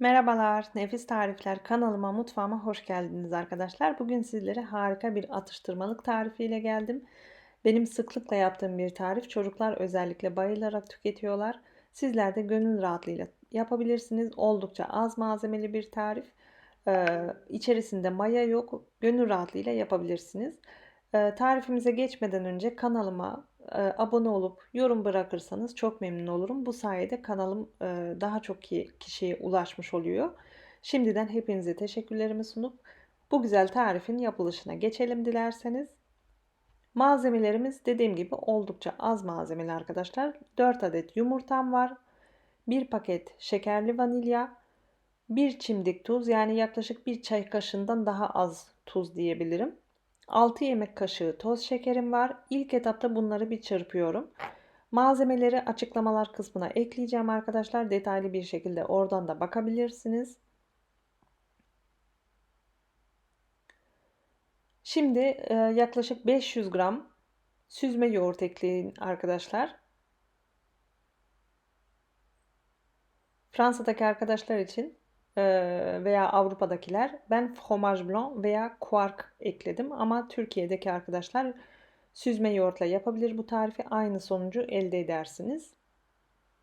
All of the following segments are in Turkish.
Merhabalar, Nefis Tarifler kanalıma, mutfağıma hoş geldiniz arkadaşlar. Bugün sizlere harika bir atıştırmalık tarifiyle geldim. Benim sıklıkla yaptığım bir tarif. Çocuklar özellikle bayılarak tüketiyorlar. Sizler de gönül rahatlığıyla yapabilirsiniz. Oldukça az malzemeli bir tarif. Ee, içerisinde maya yok. Gönül rahatlığıyla yapabilirsiniz. Ee, tarifimize geçmeden önce kanalıma abone olup yorum bırakırsanız çok memnun olurum. Bu sayede kanalım daha çok kişiye ulaşmış oluyor. Şimdiden hepinize teşekkürlerimi sunup bu güzel tarifin yapılışına geçelim dilerseniz. Malzemelerimiz dediğim gibi oldukça az malzemeli arkadaşlar. 4 adet yumurtam var. 1 paket şekerli vanilya, 1 çimdik tuz yani yaklaşık 1 çay kaşığından daha az tuz diyebilirim. 6 yemek kaşığı toz şekerim var. İlk etapta bunları bir çırpıyorum. Malzemeleri açıklamalar kısmına ekleyeceğim arkadaşlar. Detaylı bir şekilde oradan da bakabilirsiniz. Şimdi e, yaklaşık 500 gram süzme yoğurt ekleyin arkadaşlar. Fransa'daki arkadaşlar için veya Avrupa'dakiler ben fromage blanc veya quark ekledim ama Türkiye'deki arkadaşlar süzme yoğurtla yapabilir bu tarifi aynı sonucu elde edersiniz.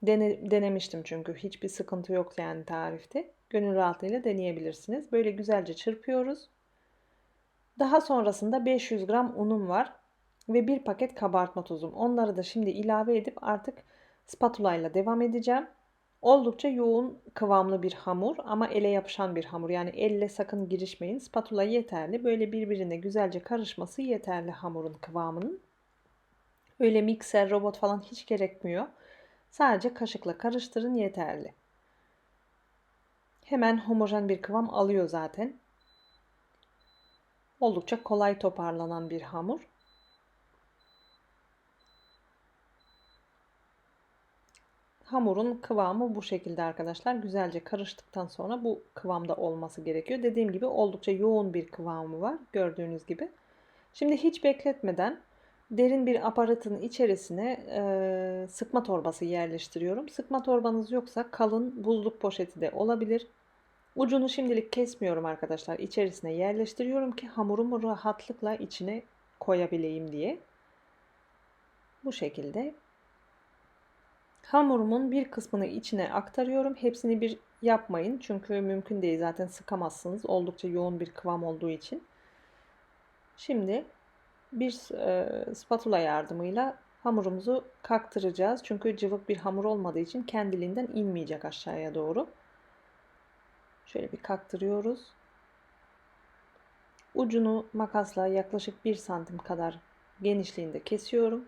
Dene, denemiştim çünkü hiçbir sıkıntı yok yani tarifte. Gönül rahatlığıyla deneyebilirsiniz. Böyle güzelce çırpıyoruz. Daha sonrasında 500 gram unum var ve bir paket kabartma tozum. Onları da şimdi ilave edip artık spatula ile devam edeceğim. Oldukça yoğun kıvamlı bir hamur ama ele yapışan bir hamur. Yani elle sakın girişmeyin. Spatula yeterli. Böyle birbirine güzelce karışması yeterli hamurun kıvamının. Öyle mikser, robot falan hiç gerekmiyor. Sadece kaşıkla karıştırın yeterli. Hemen homojen bir kıvam alıyor zaten. Oldukça kolay toparlanan bir hamur. Hamurun kıvamı bu şekilde arkadaşlar. Güzelce karıştıktan sonra bu kıvamda olması gerekiyor. Dediğim gibi oldukça yoğun bir kıvamı var. Gördüğünüz gibi. Şimdi hiç bekletmeden derin bir aparatın içerisine e, sıkma torbası yerleştiriyorum. Sıkma torbanız yoksa kalın buzluk poşeti de olabilir. Ucunu şimdilik kesmiyorum arkadaşlar. İçerisine yerleştiriyorum ki hamurumu rahatlıkla içine koyabileyim diye. Bu şekilde Hamurumun bir kısmını içine aktarıyorum. Hepsini bir yapmayın. Çünkü mümkün değil. Zaten sıkamazsınız. Oldukça yoğun bir kıvam olduğu için. Şimdi bir e, spatula yardımıyla hamurumuzu kaktıracağız. Çünkü cıvık bir hamur olmadığı için kendiliğinden inmeyecek aşağıya doğru. Şöyle bir kaktırıyoruz. Ucunu makasla yaklaşık 1 santim kadar genişliğinde kesiyorum.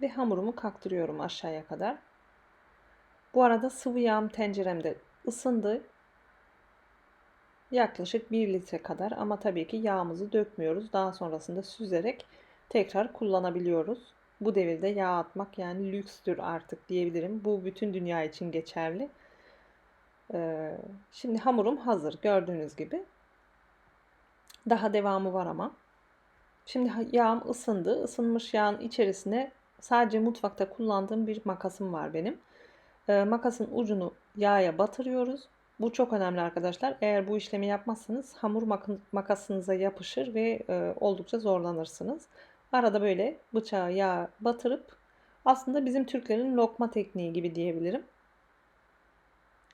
Ve hamurumu kaktırıyorum aşağıya kadar. Bu arada sıvı yağım tenceremde ısındı. Yaklaşık 1 litre kadar ama tabii ki yağımızı dökmüyoruz. Daha sonrasında süzerek tekrar kullanabiliyoruz. Bu devirde yağ atmak yani lükstür artık diyebilirim. Bu bütün dünya için geçerli. Ee, şimdi hamurum hazır gördüğünüz gibi. Daha devamı var ama. Şimdi yağım ısındı. Isınmış yağın içerisine Sadece mutfakta kullandığım bir makasım var benim. E, makasın ucunu yağa batırıyoruz. Bu çok önemli arkadaşlar. Eğer bu işlemi yapmazsanız hamur makasınıza yapışır ve e, oldukça zorlanırsınız. Arada böyle bıçağı yağa batırıp aslında bizim Türklerin lokma tekniği gibi diyebilirim.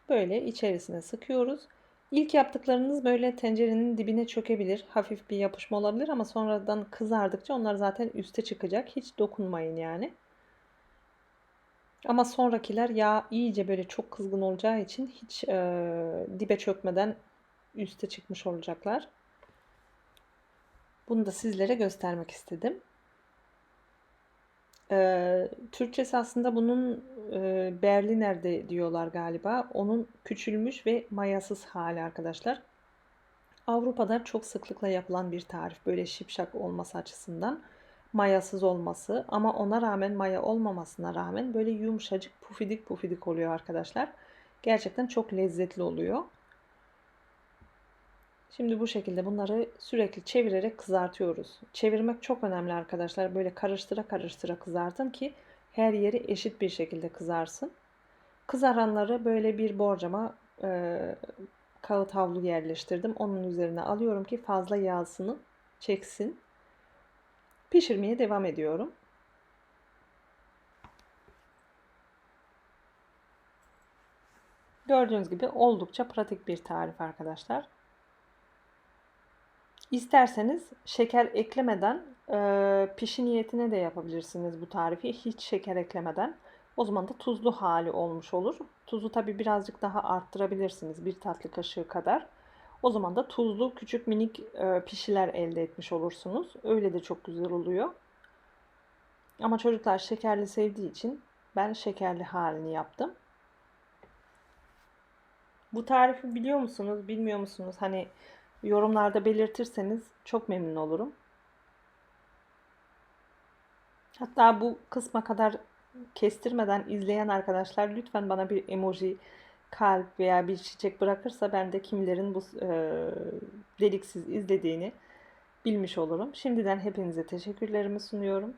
Böyle içerisine sıkıyoruz. İlk yaptıklarınız böyle tencerenin dibine çökebilir. Hafif bir yapışma olabilir ama sonradan kızardıkça onlar zaten üste çıkacak. Hiç dokunmayın yani. Ama sonrakiler yağ iyice böyle çok kızgın olacağı için hiç e, dibe çökmeden üste çıkmış olacaklar. Bunu da sizlere göstermek istedim. Ee, Türkçesi aslında bunun e, Berliner'de diyorlar galiba. Onun küçülmüş ve mayasız hali arkadaşlar. Avrupa'da çok sıklıkla yapılan bir tarif. Böyle şipşak olması açısından. Mayasız olması ama ona rağmen maya olmamasına rağmen böyle yumuşacık pufidik pufidik oluyor arkadaşlar. Gerçekten çok lezzetli oluyor. Şimdi bu şekilde bunları sürekli çevirerek kızartıyoruz. Çevirmek çok önemli arkadaşlar. Böyle karıştıra karıştıra kızartın ki her yeri eşit bir şekilde kızarsın. Kızaranları böyle bir borcama e, kağıt havlu yerleştirdim. Onun üzerine alıyorum ki fazla yağsını çeksin. Pişirmeye devam ediyorum. Gördüğünüz gibi oldukça pratik bir tarif arkadaşlar. İsterseniz şeker eklemeden e, pişi niyetine de yapabilirsiniz bu tarifi. Hiç şeker eklemeden. O zaman da tuzlu hali olmuş olur. Tuzu tabi birazcık daha arttırabilirsiniz. Bir tatlı kaşığı kadar. O zaman da tuzlu küçük minik e, pişiler elde etmiş olursunuz. Öyle de çok güzel oluyor. Ama çocuklar şekerli sevdiği için ben şekerli halini yaptım. Bu tarifi biliyor musunuz, bilmiyor musunuz? Hani yorumlarda belirtirseniz çok memnun olurum. Hatta bu kısma kadar kestirmeden izleyen arkadaşlar lütfen bana bir emoji, kalp veya bir çiçek bırakırsa ben de kimlerin bu e, deliksiz izlediğini bilmiş olurum. Şimdiden hepinize teşekkürlerimi sunuyorum.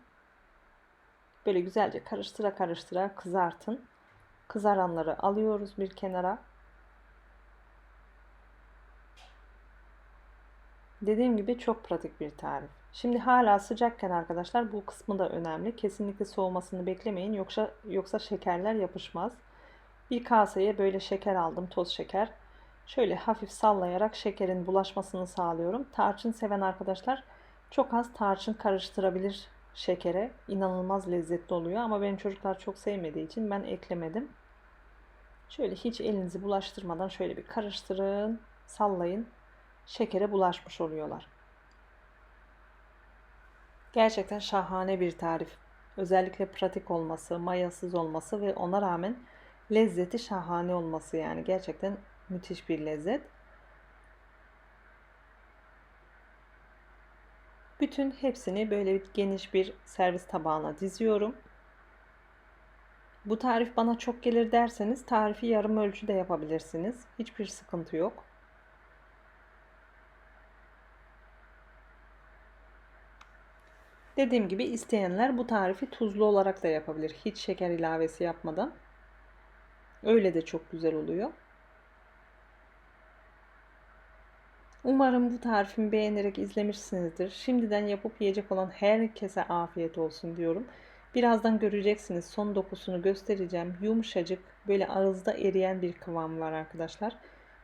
Böyle güzelce karıştıra karıştıra kızartın. Kızaranları alıyoruz bir kenara. Dediğim gibi çok pratik bir tarif. Şimdi hala sıcakken arkadaşlar bu kısmı da önemli. Kesinlikle soğumasını beklemeyin yoksa yoksa şekerler yapışmaz. Bir kaseye böyle şeker aldım, toz şeker. Şöyle hafif sallayarak şekerin bulaşmasını sağlıyorum. Tarçın seven arkadaşlar çok az tarçın karıştırabilir şekere. İnanılmaz lezzetli oluyor ama benim çocuklar çok sevmediği için ben eklemedim. Şöyle hiç elinizi bulaştırmadan şöyle bir karıştırın, sallayın şekere bulaşmış oluyorlar. Gerçekten şahane bir tarif. Özellikle pratik olması, mayasız olması ve ona rağmen lezzeti şahane olması yani gerçekten müthiş bir lezzet. Bütün hepsini böyle geniş bir servis tabağına diziyorum. Bu tarif bana çok gelir derseniz tarifi yarım ölçüde yapabilirsiniz. Hiçbir sıkıntı yok. Dediğim gibi isteyenler bu tarifi tuzlu olarak da yapabilir. Hiç şeker ilavesi yapmadan. Öyle de çok güzel oluyor. Umarım bu tarifimi beğenerek izlemişsinizdir. Şimdiden yapıp yiyecek olan herkese afiyet olsun diyorum. Birazdan göreceksiniz son dokusunu göstereceğim. Yumuşacık böyle ağızda eriyen bir kıvam var arkadaşlar.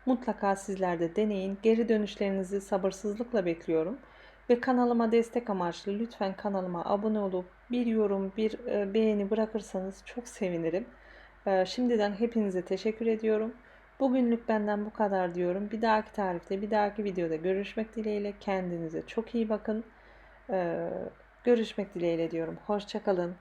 Mutlaka sizler de deneyin. Geri dönüşlerinizi sabırsızlıkla bekliyorum. Ve kanalıma destek amaçlı lütfen kanalıma abone olup bir yorum, bir e, beğeni bırakırsanız çok sevinirim. E, şimdiden hepinize teşekkür ediyorum. Bugünlük benden bu kadar diyorum. Bir dahaki tarifte, bir dahaki videoda görüşmek dileğiyle. Kendinize çok iyi bakın. E, görüşmek dileğiyle diyorum. Hoşçakalın.